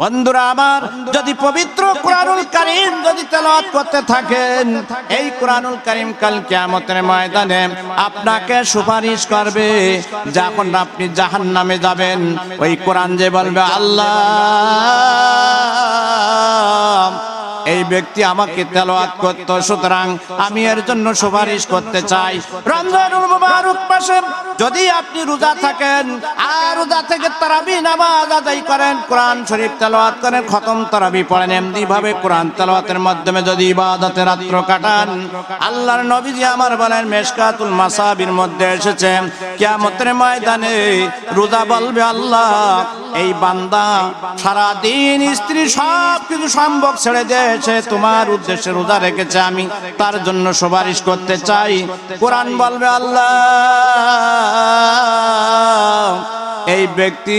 বন্ধুরা আমার, যদি পবিত্র কোরআনুল করিম যদি তেলাওয়াত করতে থাকেন, এই কোরআনুল করিম কাল কিয়ামতের ময়দানে আপনাকে সুপারিশ করবে, যখন আপনি জাহান্নামে যাবেন, ওই কোরআন যে বলবে, আল্লাহ, এই ব্যক্তি আমাকে তেলাওয়াত করত, সুতরাং আমি এর জন্য সুপারিশ করতে চাই। রমজানুল মুবারক মাসে যদি আপনি রোজা থাকেন আর রোজা থেকে তারাবি নামাজ আদায় করেন, কোরআন শরীফ তেলাওয়াত করেন, খতম তারাবি পড়েন এমনি ভাবে কোরআন তেলাওয়াতের মাধ্যমে যদি ইবাদতে রাত্র কাটান, আল্লাহর নবীজি আমার বলেন, মেশকাতুল মাসাবির মধ্যে এসেছে, কিয়ামতের ময়দানে রোজা বলবে আল্লাহ, এই বান্দা সারা দিন স্ত্রী সব কিছু সম্ভব ছেড়ে দিয়েছে, তোমার উদ্দেশ্যে রোজা রেখেছে আমি, তার জন্য সুপারিশ করতে চাই, কোরআন বলবে আল্লাহ। এই ব্যক্তি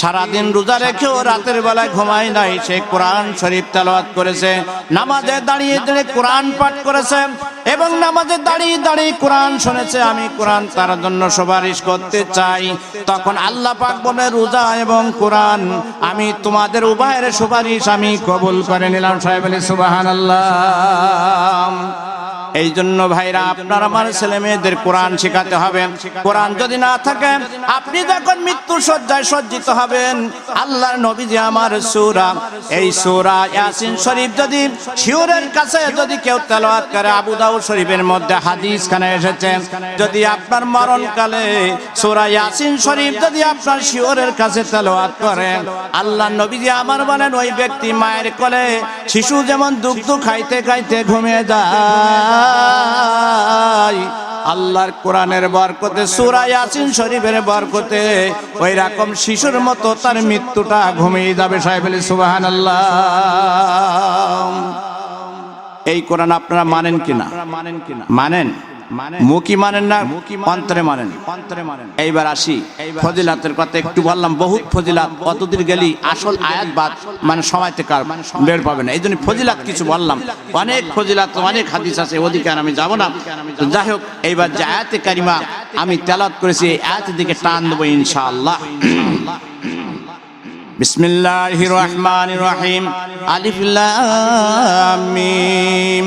সারাদিন রোজা রেখেও রাতের বেলায় ঘুমায় নাই। সে কোরআন শরীফ তেলাওয়াত করেছে, নামাজে দাঁড়িয়ে দাঁড়িয়ে কোরআন পাঠ করেছে এবং নামাজে দাঁড়িয়ে দাঁড়িয়ে কোরআন শুনেছে। আমি কোরআন তার জন্য সুপারিশ করতে চাই। তখন আল্লাহ পাক বলে, রোজা এবং কোরআন, আমি তোমাদের উভয়ের সুপারিশ আমি কবুল করে নিলাম। সাহেব আলী সুবাহান এই জন্য ভাইরা আপনার আমার ছেলে মেয়েদের কোরআন শেখাতে হবে। কোরআন যদি না থাকে আপনি যখন মৃত্যু সজ্জায় সজ্জিত হবেন আল্লাহর নবী যে আমার সূরা এই সূরা ইয়াসিন শরীফ যদি শিওরের কাছে যদি কেউ তেলাওয়াত করে আবু দাউদ শরীফের মধ্যে হাদিস খানে এসেছে যদি আপনার মরণকালে সূরা ইয়াসিন শরীফ যদি আপনার শিওরের কাছে তেলাওয়াত করে আল্লাহ নবী যে আমার বলেন ওই ব্যক্তি মায়ের কোলে শিশু যেমন দুগ্ধ খাইতে খাইতে ঘুমিয়ে যায়। আল্লাহর কোরআনের বরকতে সুরা ইয়াসিন শরীফের বরকতে ওই রকম শিশুর মতো তার মৃত্যুটা ঘুমিয়ে যাবে সাহেব আলী সুবহানাল্লাহ। এই কোরআন আপনারা মানেন কিনা? মানেন কিনা? মানেন। মানে মুখি মানেন না, অন্তরে মানেন। অন্তরে মানেন এইবার আসি, ফজিলাতের কথা একটু বললাম, বহুত ফজিলাত কতদিন গেলি আসল আয়াত বাদ মানে সময়তে কার বের পাবে না। এই জন্য ফজিলাত কিছু বললাম। অনেক ফজিলাত, অনেক হাদিস আছে ওদিকে আমি যাব না। যাই হোক, এইবার যে আয়াতে কারিমা আমি তেলাত করেছি আয়াত দিকে টান দেবো ইনশাআল্লাহ। বিসমিল্লাহির রহমানির রহিম। আলিফ লাম মিম।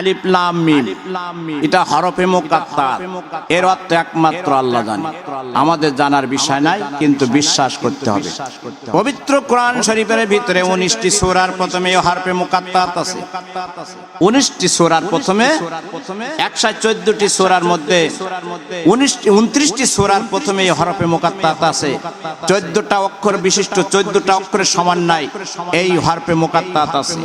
আলিফ লাম মিম। এটা হরফে মুকাত্তার এর অর্থ একমাত্র আল্লাহ জানে। আমাদের জানার বিষয় নাই কিন্তু বিশ্বাস করতে হবে। পবিত্র কোরআন শরীফের ভিতরে উনিশটি সূরার প্রথমে হরফে মুকাত্তাত আছে। উনিশটি সূরার প্রথমে একশো চোদ্দটি সূরার মধ্যে উনিশটি উনত্রিশটি সূরার প্রথমে হরফে মুকাত্তাত আছে। চোদ্দটা অক্ষর বিশিষ্ট চোদ্দটা অক্ষরের সমান নাই। এই হরফে মুকাত্তাত আছে।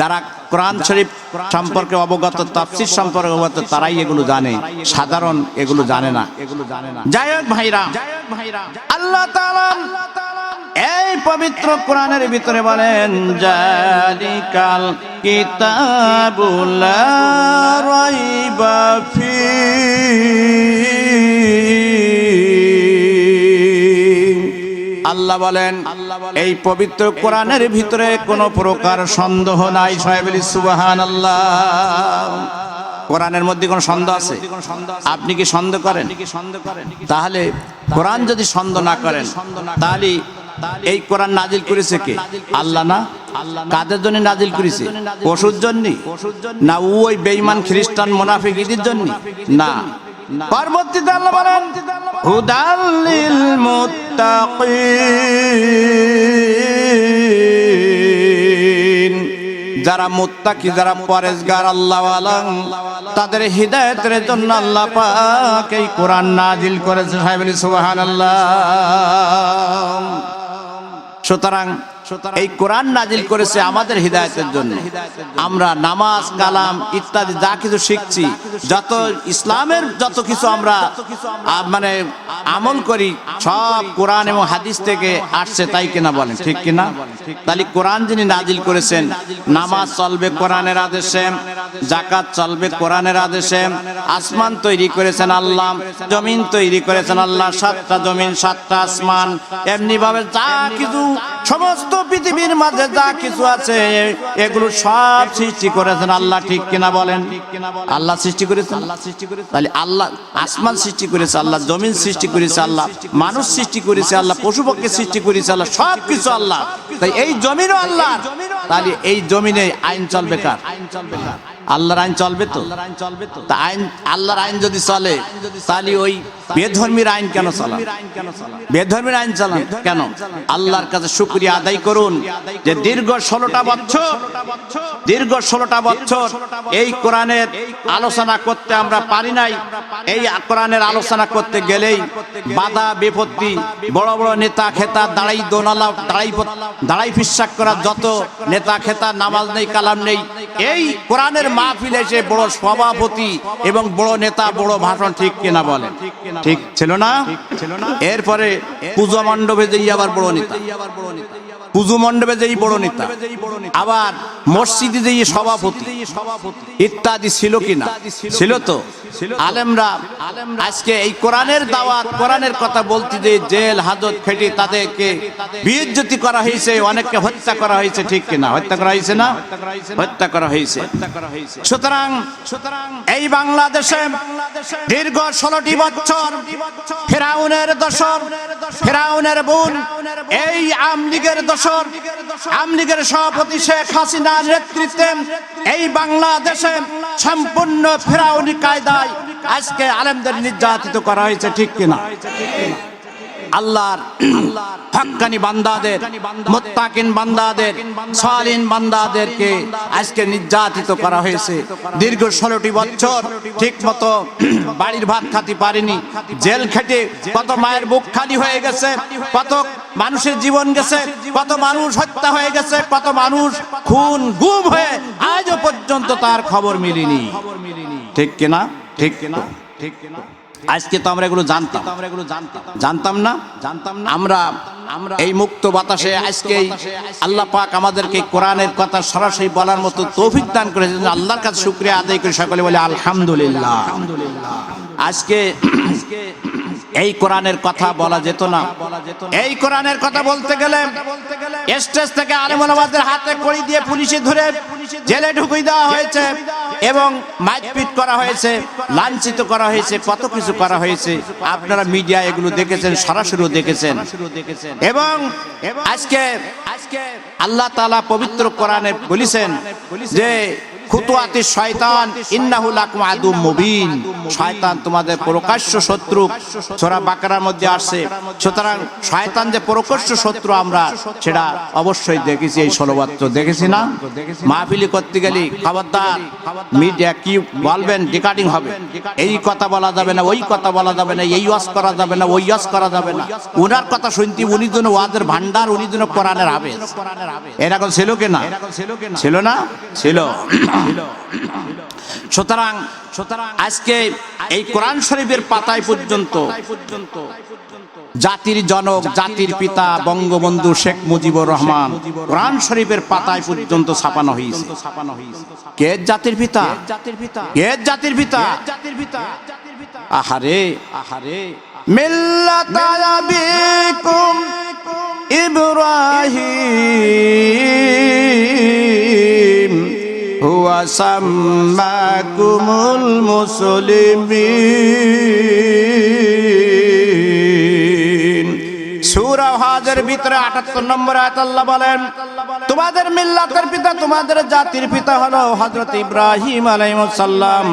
যারা কোরআন শরীফ সম্পর্কে অবগত, তাফসির সম্পর্কে অবগত, তারাই এগুলো জানে। সাধারণ এগুলো জানে না। এগুলো জানে না যাই হোক ভাইরা, আল্লাহ তাআলা এই পবিত্র কোরআনের ভিতরে বলেন, জালিকাল কিতাবুল রাইবা ফি আল্লাহ বলেন, এই পবিত্র কোরআনের ভিতরে কোনো প্রকার সন্দেহ নাই সাহেব সুবাহান আল্লাহ কোরআনের মধ্যে কোনো সন্দেহ আছে? আপনি কি সন্দেহ করেন? তাহলে কোরআন যদি সন্দেহ না করেন, তাহলে এই কোরআন নাজিল করেছে কে? আল্লাহ না? কাদের জন্য নাজিল করেছে? পশুর জন্য? না, ওই বেঈমান খ্রিস্টান মোনাফিক ইদের জন্য? না। পরবর্তীতে আল্লাহ বলেন হুদাল্লিল মুত্তাকিন যারা মুত্তাকি যারা পরেজগার আল্লাহ আলম তাদের হৃদায়তের জন্য আল্লাহ পাক এই কোরআন নাজিল করেছে। সাহেব সুবহানাল্লাহ। সুতরাং এই কোরআন নাজিল করেছে আমাদের হৃদায়তের জন্য। আমরা নামাজ কালাম ইত্যাদি যা কিছু শিখছি যত ইসলামের যত কিছু আমরা মানে আমল করি সব কোরআন এবং হাদিস থেকে আসছে তাই কিনা বলেন ঠিক কিনা? তাহলে কোরআন যিনি নাজিল করেছেন নামাজ চলবে কোরআনের আদেশে জাকাত চলবে কোরআনের আদেশে আসমান তৈরি করেছেন আল্লাহ জমিন তৈরি করেছেন আল্লাহ সাতটা জমিন সাতটা আসমান এমনি ভাবে যা কিছু সমস্ত পৃথিবীর মাঝে যা কিছু আছে, এগুলো সব সৃষ্টি করেছেন আল্লাহ, ঠিক কিনা বলেন? আল্লাহ সৃষ্টি করেছেন? আল্লাহ সৃষ্টি করেছেন তাহলে আল্লাহ আসমান সৃষ্টি করেছে আল্লাহ, জমিন সৃষ্টি করেছে আল্লাহ, মানুষ সৃষ্টি করেছে আল্লাহ পশু পক্ষী সৃষ্টি করেছে আল্লাহ, সব কিছু আল্লাহ। তাই এই জমিনও আল্লাহ তাহলে এই জমিনে আইন চলবে কার? আইন চলবে কার আল্লাহর আইন চলবে তো? আইন চলবে তো আইন আল্লাহর আইন যদি চলে, তাহলে ওই বেধর্মীর আইন কেন চলা বেধর্মীর আইন চালান কেন? আল্লাহর কাছে শুক্রিয়া আদায় করুন যে দীর্ঘ ষোলোটা বছর দীর্ঘ ষোলোটা বছর এই কোরআনের আলোচনা করতে আমরা পারি নাই। এই কোরআনের আলোচনা করতে গেলেই বাধা, বিপত্তি, বড় বড় নেতা খেতা, দাঁড়াই দোনালা, দাঁড়াই দাঁড়াই ফিসাক করা যত নেতা খেতা, নামাজ নেই, কালাম নেই, এই কোরআনের মাহফিল এসে বড় সভাপতি এবং বড় নেতা, বড় ভাষণ ঠিক কিনা বলেন? ঠিক ছিল না। এরপরে পূজা মণ্ডপে যেই আবার বড় নেতা। পুজো মণ্ডপে যেই বড় নেতা আবার মসজিদে যেই সভাপতি ইত্যাদি ছিল কিনা ছিল তো? আলেমরা আজকে এই কোরআনের দাওয়াত কোরআনের কথা বলতে যে জেল হাজত ফেটে তাদেরকে বিজ্জতি করা হয়েছে অনেককে হত্যা করা হয়েছে ঠিক কিনা? হত্যা করা হয়েছে না? হত্যা করা হয়েছে সুতরাং সুতরাং এই বাংলাদেশে দীর্ঘ ষোলোটি বছর ফেরাউনের দশর ফেরাউনের বোন এই আমলিগের দশর আমলিগের সভাপতি শেখ হাসিনার নেতৃত্বে এই বাংলাদেশে সম্পূর্ণ ফেরাউনি কায়দায় আজকে আলেমদের নির্যাতিত করা হয়েছে, ঠিক কিনা? আল্লাহর হক্কানি বান্দাদের, মোত্তাকিন বান্দাদের সালিন বান্দাদেরকে আজকে নির্যাতিত করা হয়েছে। দীর্ঘ ষোলোটি বছর ঠিক মতো বাড়ির ভাত খাতে পারেনি, জেল খেটে কত মায়ের বুক খালি হয়ে গেছে, কত মানুষের জীবন গেছে, কত মানুষ হত্যা হয়ে গেছে, কত মানুষ খুন গুম হয়ে আজও পর্যন্ত তার খবর মিলিনি। ঠিক কিনা? ঠিক কিনা? ঠিক কিনা? আজকে তো আমরা এগুলো জানতাম। আমরা এগুলো জানতাম জানতাম না? জানতাম না আমরা আমরা এই মুক্ত বাতাসে আজকে আল্লাহ পাক আমাদেরকে কোরআনের কথা সরাসরি বলার মতো তৌফিক দান করেছেন। আল্লাহর কাছে শুক্রিয়া আদায় করে সকলে বলে আলহামদুলিল্লাহ। আজকে আজকে এই কোরআনের কথা বলা যেত না। এই কোরআনের কথা বলতে গেলে স্টেজ থেকে আলেমাদের হাতে কড়ি দিয়ে পুলিশে ধরে জেলে ঢুকিয়ে দেওয়া হয়েছে এবং মারপিট করা হয়েছে, লাঞ্ছিত করা হয়েছে, কত কিছু করা হয়েছে। আপনারা মিডিয়া এগুলো দেখেছেন সরাসরি দেখেছেন। এবং আজকে আজকে আল্লাহ তাআলা পবিত্র কোরআনে বলেছেন যে খুতুয়াতি শয়তান ইন্নাহু লাকুম আদুম মুবিন। শয়তান তোমাদের প্রকাশ্য শত্রু। সূরা বাকারার মধ্যে আসছে। সুতরাং শয়তান যে প্রকাশ্য শত্রু আমরা সেটা অবশ্যই দেখেছি এই ষোলো বছর দেখেছি না? মাহফিলি করতে গেলে খবরদার মিডিয়া কি বলবেন রেকর্ডিং হবে। এই কথা বলা যাবে না ওই কথা বলা যাবে না এই ওয়াজ করা যাবে না ওই ওয়াজ করা যাবে না। ওনার কথা শুনতে উনি যেন ওয়াজের ভান্ডার উনি যেন কোরআনের হাফেজ এরকম ছিল কিনা ছিল না? ছিল। সুতরাং সুতরাং আজকে এই কোরআন শরীফের পাতায় পর্যন্ত জাতির জনক জাতির পিতা বঙ্গবন্ধু শেখ মুজিবুর রহমান কোরআন শরীফের পাতায় পর্যন্ত ছাপানো হয়েছে কে জাতির পিতা? জাতির পিতা? কে জাতির পিতা? জাতির পিতা? আহারে আহারে। মিল্লাত আবিকুম ইব্রাহিম। হুয়া সাম্মাকুমুল মুসলিমিন। সূরা হাজের ভিতরে 78 নম্বর আয়াত আল্লাহ বলেন, তোমাদের মিল্লাতের পিতা তোমাদের জাতির পিতা হলো হযরত ইব্রাহিম আলাইহিস সালাম।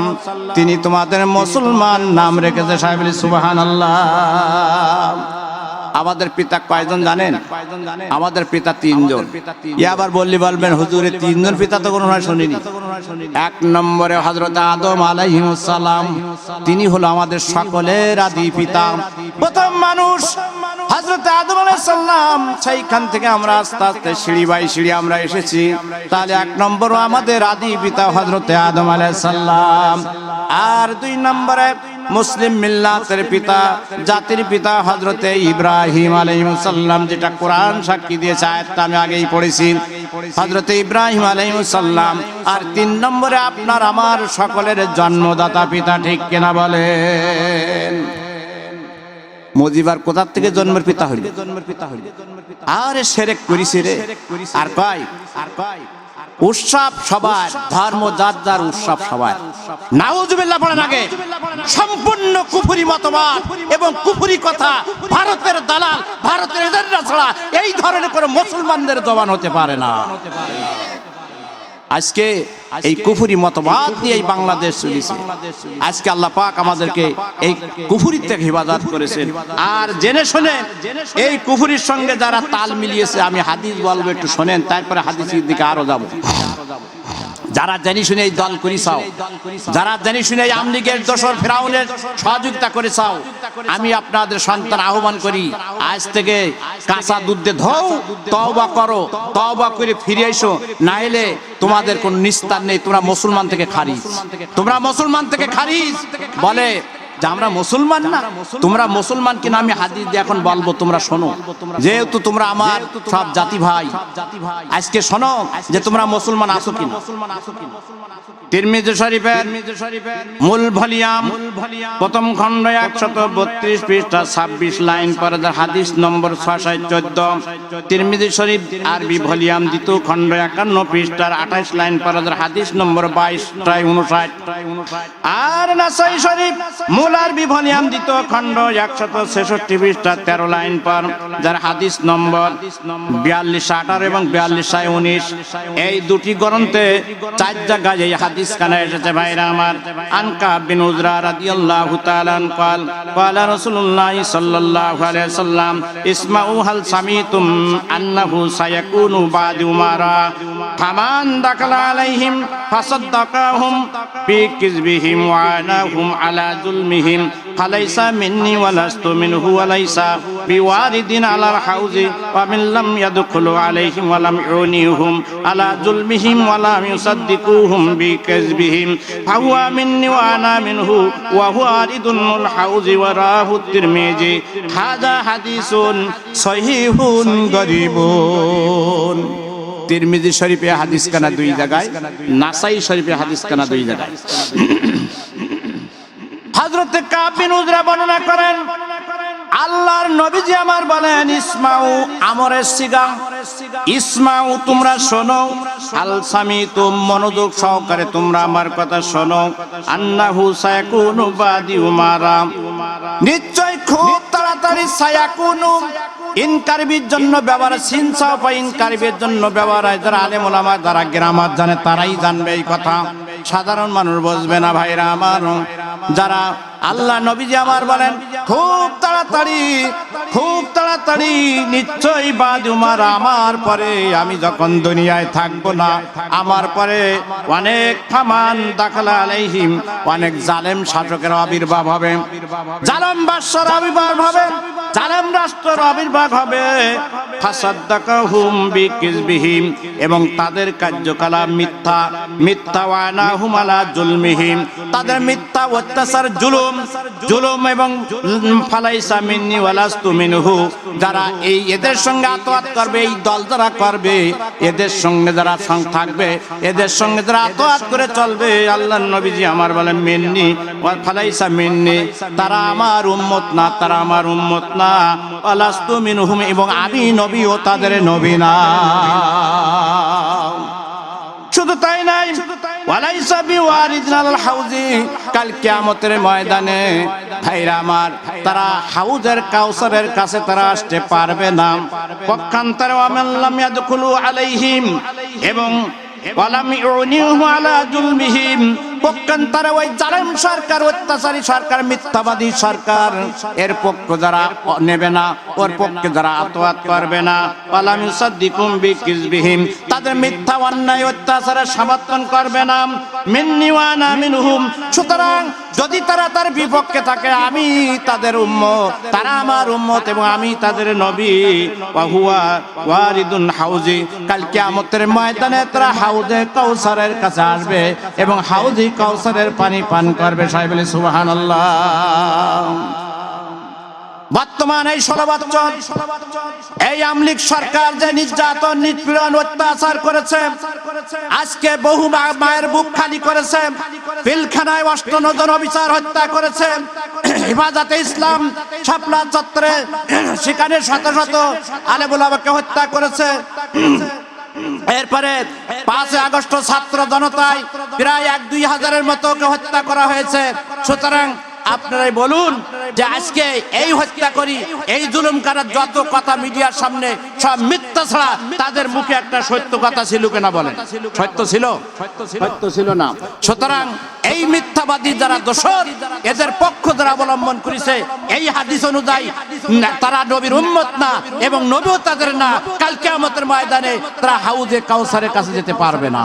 তিনি তোমাদের মুসলমান নাম রেখেছে সাহেব সুবহানাল্লাহ। আমাদের পিতা কয়জন জানেন? আমাদের পিতা তিনজন। ই আবার বললি বলবেন হুজুরের তিনজন পিতা তো কোনো শুনিনি। এক নম্বরে হজরত আদম আলাইহিমসালাম তিনি হলো আমাদের সকলের আদি পিতা। প্রথম মানুষ। হজরতে আদম আলাইসাল্লাম সেইখান থেকে আমরা আস্তে আস্তে সিঁড়ি বাই সিঁড়ি আমরা এসেছি। তাহলে এক নম্বর আমাদের আদি পিতা হজরতে আদম আলাইসাল্লাম আর দুই নম্বরে মুসলিম মিল্লাতের পিতা, জাতির পিতা হজরতে ইব্রাহিম আলাইসাল্লাম যেটা কোরআন সাক্ষী দিয়েছে, আয়াতটা আমি আগেই পড়েছি। হজরতে ইব্রাহিম আলাইসাল্লাম আর তিন নম্বরে আপনার আমার সকলের জন্মদাতা পিতা ঠিক কিনা বলেন? মজিবার কোথার থেকে জন্মের পিতা হইল? জন্মের পিতা হইল আরে সেরেক করিস রে। আর কয় আর কয় উৎসব সবার, ধর্ম যার যার উৎসব সবার। নাউজুবিল্লাহ পড়েন আগে। সম্পূর্ণ কুফুরি মতবাদ এবং কুফুরি কথা ভারতের দালাল, ভারতের এজেন্ডা ছাড়া এই ধরনের করে মুসলমানদের জবান হতে পারে না। আজকে এই কুফুরি মতবাদ নিয়ে এই বাংলাদেশ চলেছে। আজকে আল্লাহ পাক আমাদেরকে এই কুফুরি থেকে হেফাজত করেছেন। আর জেনে শুনে এই কুফুরির সঙ্গে যারা তাল মিলিয়েছে আমি হাদিস বলব একটু শোনেন তারপরে হাদিসের দিকে আরও যাব। যারা জানি শুনে এই দল করি চাও। যারা জানি শুনে এই আমলিগের দোসর ফেরাউনের সহযোগিতা করে চাও। আমি আপনাদের সন্তান আহ্বান করি আজ থেকে কাঁচা দুধে ধৌ তওবা করো তওবা করে ফিরে এসো। না হলে তোমাদের কোন নিস্তার নেই তোমরা মুসলমান থেকে খারিজ। তোমরা মুসলমান থেকে খারিজ। বলে যে আমরা মুসলমান না, তোমরা মুসলমান কিনা আমি হাদিস দিয়ে এখন বলব, তোমরা শোনো। যেহেতু তোমরা আমার সব জাতি ভাই, আজকে শোনো যে তোমরা মুসলমান আসো কিনা। চোদ্দ। তিরমিজি শরীফ আরবি ভলিয়াম দ্বিতীয় খণ্ড একান্ন লাইন হাদিস নম্বর বাইশ উনষাট। আর তোলার বিভনিয়াম দিত খণ্ড একশত ছেষট্টি পৃষ্ঠা, তেরো লাইন পর, যার হাদিস নম্বর বিয়াল্লিশ আঠারো এবং বিয়াল্লিশ উনিশ। এই দুটি গ্রন্থে চার জায়গায় এই হাদিস খানা এসেছে ভাইরা আমার। আনকা বিন উজরা রাদি আল্লাহ তালান কাল, কালা রসুল্লাহ সাল্লাল্লাহু আলাইহি সাল্লাম ইসমাউ হাল সামিতুম আন্নাহু সায়াকুনু বাদি উমারা। ফামান দাখালা আলাইহিম ফাসাদদাকাহুম বিকিজবিহিম ওয়া আনাহুম আলা জুলমি بهم فليس مني ولست منه وليس بوارد على হাউজি ومن لم يدخل عليهم ولم ওয়া على ظلمهم আলা يصدقوهم بكذبهم فهو مني وانا منه وهو وارد আনা মিনহু ওয়া হুয়া আরিদুল হাউজি ওয়া রাহু তিরমিজি শরীফে হাদিস কানা দুই জায়গায় নাসাই শরীফে হাদিস কানা দুই জায়গায় হযরতে কাব উজরা বর্ণনা করেন, আল্লাহর নবীজি আমার বলেন, ইসমাউ আমরের সিগা। ইসমাউ, তোমরা শোনো আল সামি তুম মনোযোগ সহকারে তোমরা আমার কথা শোনো। আন্নাহু সায়াকুনু বাদি উমারা। নিশ্চয় খুব তাড়াতাড়ি সায়াকুনু ইনকারবির জন্য ব্যবহার সিনসাও বা ইনকারবির জন্য ব্যবহার হয়। যারা আলেম ওলামা, যারা গ্রামার জানে, তারাই জানবে এই কথা। সাধারণ মানুষ বুঝবে না ভাইরা আমার। যারা আল্লাহ নবীজি আমার বলেন, খুব তাড়াতাড়ি খুব তাড়াতাড়ি, নিশ্চয়ই বাদ উমার আমার পরে আমি যখন দুনিয়ায় থাকব না, আমার পরে অনেক ফামান দাখলা আলাইহিম, অনেক জালেম শাসকের আবির্ভাব হবে। জালেম বাদশার আবির্ভাব হবে, জালেম রাষ্ট্রের আবির্ভাব হবে। এবং তাদের কার্যকলাপ মিথ্যা মিথ্যা ওয়ানাহুম আলা তাদের মিথ্যা অত্যাচার জুলুম জুলুম এবং ফালাইসা মিন্নি ওয়ালাস্তু মিনহু। যারা এই এদের সঙ্গে আতোয়াত করবে, এই দল যারা করবে, এদের সঙ্গে যারা থাকবে, এদের সঙ্গে যারা আতোয়াত করে চলবে আল্লাহ নবীজি আমার বলেন, মিন্নি ফালাইসা মিন্নি, তারা আমার উম্মত না, তারা আমার উম্মত না। ওয়ালাস্তু মিনহুম এবং আমি নবী ও তাদের নবী না। শুধু তাই নাই ময়দানে তারা হাউজের কাছে তারা পারবে আলাইহিম, এবং পক্ষান্তরে ওই জালেম সরকার, অত্যাচারী সরকার, মিথ্যাবাদী সরকার। এর পক্ষ যারা নেবে না, ওর পক্ষে যারা আতোয়াত করবে না। পালাম ইউসাদ্দিকুম বিকিজবিহিম তাদের মিথ্যা অন্যায়, অত্যাচারের সমর্থন করবে না। মিন্নি ওয়া মিনহুম। সুতরাং যদি তারা তার বিপক্ষে থাকে, আমি তাদের উম্মত, তারা আমার উম্মত এবং আমি তাদের নবী। হুয়া ওয়ারিদুন হাউজি। কাল কিয়ামতের ময়দানে তারা হাউজে কাউসারের কাছে আসবে এবং হাউজি কাউসারের পানি পান করবে সাহেব সুবহানাল্লাহ। বর্তমান এই ষোলো এই আমলিক সরকার যে নির্যাতন, নিপীড়ন, অত্যাচার করেছে, আজকে বহু মায়ের বুক খালি করেছে, পিলখানায় অষ্টনজন অবিচার হত্যা করেছে, হেফাজতে ইসলাম শাপলা চত্বরে, সেখানে শত শত আলেবুলাবাকে হত্যা করেছে এরপরে পাঁচ আগস্ট ছাত্র জনতায় প্রায় এক দুই হাজারের মতো হত্যা করা হয়েছে। সুতরাং আপনারাই বলুন যে আজকে এই হত্যা করি এই জুলুম করার যত কথা মিডিয়ার সামনে সব মিথ্যা ছাড়া তাদের মুখে একটা সত্য কথা ছিল কিনা বলেন। সত্য ছিল? সত্য ছিল না। সুতরাং এই মিথ্যাবাদী যারা দোষর এদের পক্ষ যারা অবলম্বন করেছে এই হাদিস অনুযায়ী তারা নবীর উম্মত না এবং নবীও তাদের না। কালকে কিয়ামতের ময়দানে তারা হাউজে কাউসারের কাছে যেতে পারবে না।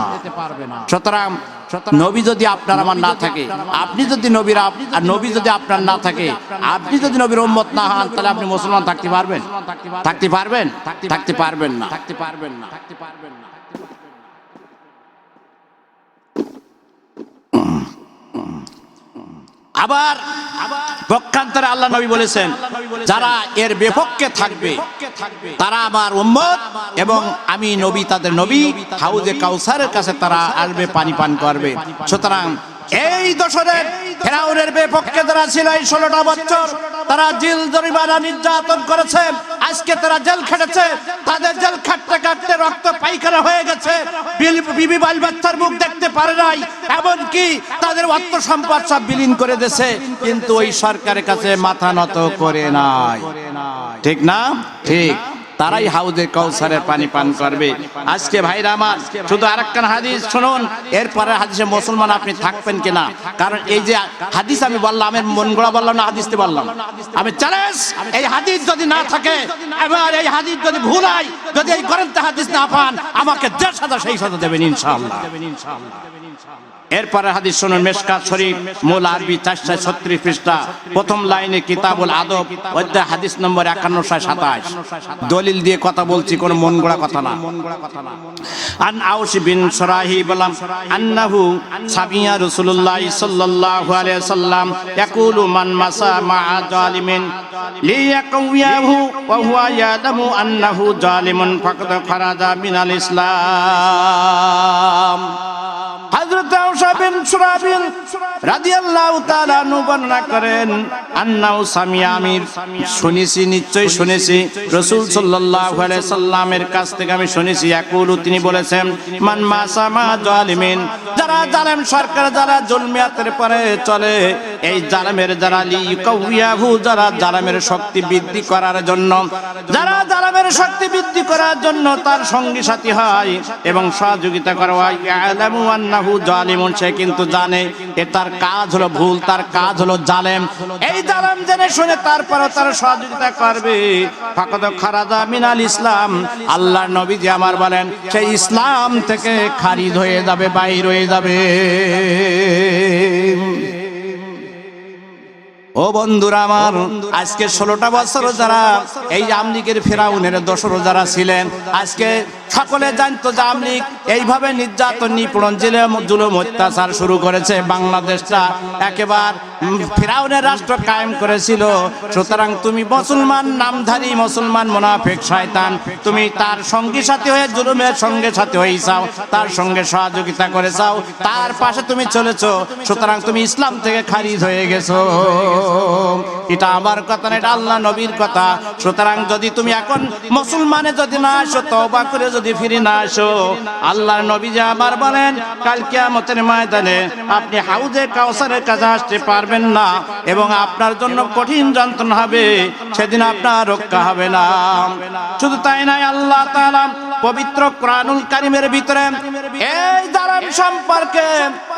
সুতরাং নবী যদি আপনার আমার না থাকে আপনি যদি নবীর আর নবী যদি আপনার না থাকে আপনি যদি নবীর উম্মত না হন তাহলে আপনি মুসলমান থাকতে পারবেন। থাকতে পারবেন। থাকতে পারবেন না। থাকতে পারবেন না। থাকতে পারবেন না। আবার আবার পক্ষান্তরে আল্লাহ নবী বলেছেন, যারা এর বিপক্ষে থাকবে, তারা আমার উম্মত এবং আমি নবী, তাদের নবী, হাউজে কাউসারের কাছে তারা আসবে, পানি পান করবে। সুতরাং এই দশরের ফেরাউনের বিপক্ষে যারা ছিল এই ষোলোটা বছর, তারা জেল জরিমানা নির্যাতন করেছে। আজকে তারা জেল খেটেছে। তাদের জেল খাটতে খাটতে রক্ত পাইখানা হয়ে গেছে। বিবি বাল বাচ্চার মুখ দেখতে পারে নাই। এমনকি তাদের অর্থ সম্পদ সব বিলীন করে দিয়েছে। কিন্তু ওই সরকারের কাছে মাথা নত করে নাই। ঠিক না? ঠিক। তারাই হাউজে কৌসারের পানি পান করবে। আজকে ভাইরা আমার, শুধু আরেকখান হাদিস শুনুন এরপরে হাদিসে মুসলমান আপনি থাকবেন কিনা? কারণ এই যে হাদিস আমি বললাম, আমি মন গড়া বললাম না হাদিসতে বললাম। আমি চ্যালেঞ্জ এই হাদিস যদি না থাকে, এবার এই হাদিস যদি ভুল হয়, যদি এই গ্রন্থে হাদিস না পান, আমাকে যে সাজা সেই সাজা দেবেন ইনশাআল্লাহ। এরপরে হাদিস শুনুন মেশকাত শরীফ মূল আরবি চারশো ছত্রিশ পৃষ্ঠা প্রথম লাইনে কিতাবুল আদব অধ্যায় হাদিস নম্বর একান্নশো সাতাশ। দলিল দিয়ে কথা বলছি কোন মন গড়া কথা না। আন আউস বিন সরাহি বলাম আন্নাহু সাবিয়া রাসূলুল্লাহ সাল্লাল্লাহু আলাইহি সাল্লাম ইয়াকুলু মান মাসা মা জালিমিন লিয়াকুয়াহু ওয়া হুয়া ইয়ালামু আন্নাহু জালিমুন ফাকাদ খারাজা মিনাল ইসলাম। আউসা রাজিয়াল্লাহ তারা রাদিয়াল্লাহু তাআলা আনহু বর্ণনা করেন আন্নাহু সামিয়া আমির। শুনেছি নিশ্চয় শুনেছি। রাসূল আলাইহি সাল্লামের কাছ থেকে আমি শুনেছি। ইয়াকুলু, তিনি বলেছেন, মান মাসামা জালিমিন। যারা জালেম, সরকার যারা জুলমিয়াতের পরে চলে, এই যারা যারা শক্তি বৃদ্ধি করার জন্য, যারা জালেমের শক্তি বৃদ্ধি করার জন্য তার সঙ্গী সাথী হয় এবং সহযোগিতা করা হয় ইয়ালামু আন্নাহু জালিমুন। সে কিন্তু জানে, এ তার কাজ হলো ভুল, তার কাজ হলো জালেম। এই জালেম জেনে শুনে তারপরে তার সহযোগিতা করবে। ফাকদ খারাজা মিনাল ইসলাম, আল্লাহর নবী যে আমার বলেন, সেই ইসলাম থেকে খারিদ হয়ে যাবে, বাইর হয়ে যাবে। ও বন্ধুরা আমার, আজকে ষোলোটা বছর যারা এই আমলিগের ফেরাউনের দোসরও যারা ছিলেন, আজকে সকলে জানতো যে আমলিগ এইভাবে নির্যাতন, নিপীড়ন, জেলে জুলুম অত্যাচার শুরু করেছে। বাংলাদেশটা একেবার ফেরাউনের রাষ্ট্র কায়েম করেছিল। সুতরাং তুমি মুসলমান নামধারী, মুসলমান মোনাফেক শয়তান। তুমি তার সঙ্গী সাথী হয়ে জুলুমের সঙ্গে সাথী হয়ে যাও তার সঙ্গে সহযোগিতা করে যাও তার পাশে তুমি চলেছো। সুতরাং তুমি ইসলাম থেকে খারিজ হয়ে গেছো। এটা আমার কথা না, এটা আল্লাহ নবীর কথা। সুতরাং যদি তুমি এখন মুসলমানে যদি না আসো, তওবা করে যদি ফিরে না আসো, আল্লাহর নবী যে আবার বলেন, কাল কিয়ামতের ময়দানে আপনি হাউজে কাউসারের কাছে আসতে পারবেন না এবং আপনার জন্য কঠিন যন্ত্রণা হবে, সেদিন আপনার রক্ষা হবে না। শুধু তাই নাই আল্লাহ তাআলা পবিত্র কোরআনুল কারিমের ভিতরে এই দারাম সম্পর্কে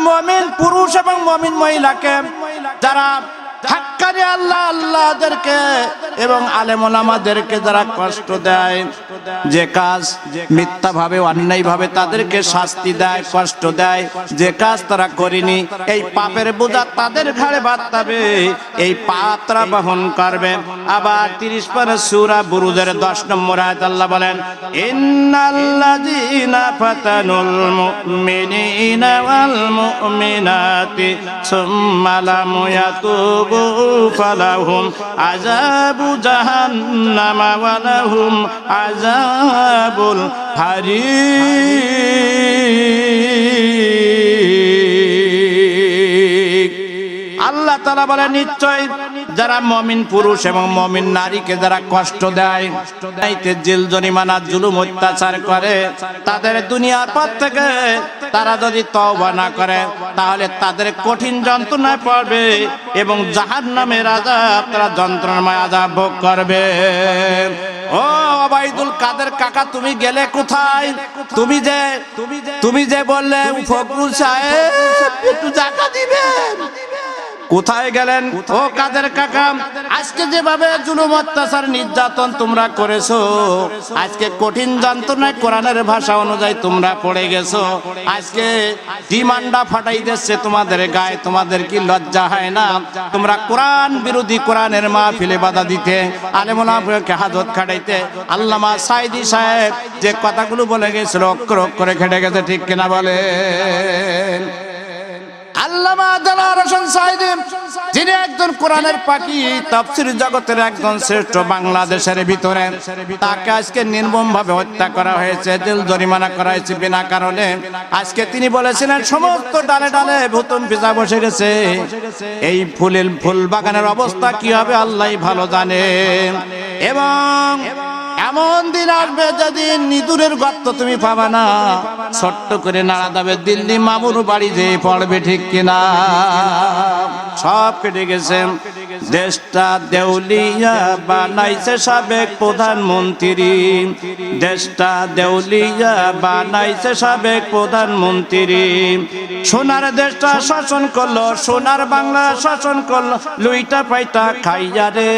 মমিন পুরুষ এবং মমিন মহিলাকে যারা হাক্কানি আল্লাহ আল্লাহদেরকে এবং আলেমোলামাদেরকে যারা কষ্ট দেয়, যে কাজ মিথ্যা ভাবে অন্যায় ভাবে তাদেরকে শাস্তি দেয়, কষ্ট দেয়, যে কাজ তারা করেনি, এই পাপের বোঝা তাদের ঘাড়ে বাঁধতাবে এই পাপ তারা বহন করবে। আবার তিরিশ পরে সুরা বুরুদের দশ নম্বর আয়াত আল্লাহ বলেন, ইন্নাল্লাযীনা ফাতানুল মুমিনিনা ওয়াল মুমিনাতি সুম্মা লাম ইয়াতুবু ফালাহুম আযাবু জাহান্নামা ওয়া লাহুম আযাবুল হারিক আল্লাহ তালা বলে নিশ্চয় যারা মমিন পুরুষ এবং মমিন নারীকে যারা কষ্ট দেয় জেল, জরিমানা, জুলুম, অত্যাচার করে, তাদের দুনিয়ার পর থেকে তারা যদি তওবা না করে, তাহলে তাদের কঠিন যন্ত্রণায় পড়বে এবং জাহান নামের আজাব তারা যন্ত্রণাময় আজাব ভোগ করবে। ও অবাইদুল কাদের কাকা, তুমি গেলে কোথায়? তুমি যে তুমি যে বললে ফখরুল সাহেব, একটু জায়গা দিবেন। কোথায় গেলেন? ও কাদের কাকা আজকে যেভাবে জুলুম অত্যাচার নির্যাতন তোমরা করেছ আজকে কঠিন যন্ত্রণায় কোরআনের ভাষা অনুযায়ী তোমরা পড়ে গেছো আজকে ডিমান্ডা ফাটাই দিচ্ছে তোমাদের গায়ে তোমাদের কি লজ্জা হয় না? তোমরা কোরআন বিরোধী কোরআনের মাহফিলে বাধা দিতে আলেমুলাকে হাজত খাটাইতে আল্লামা সাইদি সাহেব যে কথাগুলো বলে গেছিল অক্ষর অক্ষরে খেটে গেছে ঠিক কিনা বলে যিনি একজন কোরআনের পাখি, তাফসির জগতের একজন শ্রেষ্ঠ বাংলাদেশের ভিতরে। তাকে আজকে নির্মম ভাবে হত্যা করা হয়েছে, জেল জরিমানা করা হয়েছে বিনা কারণে। আজকে তিনি বলেছিলেন, সমস্ত ডালে ডালে ভুতুম পিজা বসে গেছে। এই ফুলের ফুল বাগানের অবস্থা কি হবে, আল্লাহ ভালো জানে। এবং এমন দিন আসবে যেদিন নিদুরের গর্ত তুমি পাবা না। ছোট্ট করে নাড়া দেবে, দিল্লি মামুর বাড়ি যে পড়বে ঠিক কিনা। সব কেটে গেছে, দেশটা দেউলিয়া বানাইছে সাবেক প্রধানমন্ত্রী। দেশটা দেউলিয়া বানাইছে সাবেক প্রধানমন্ত্রী। সোনার দেশটা শাসন করল, সোনার বাংলা শাসন করল, লুইটা পাইটা খাইয়া রে।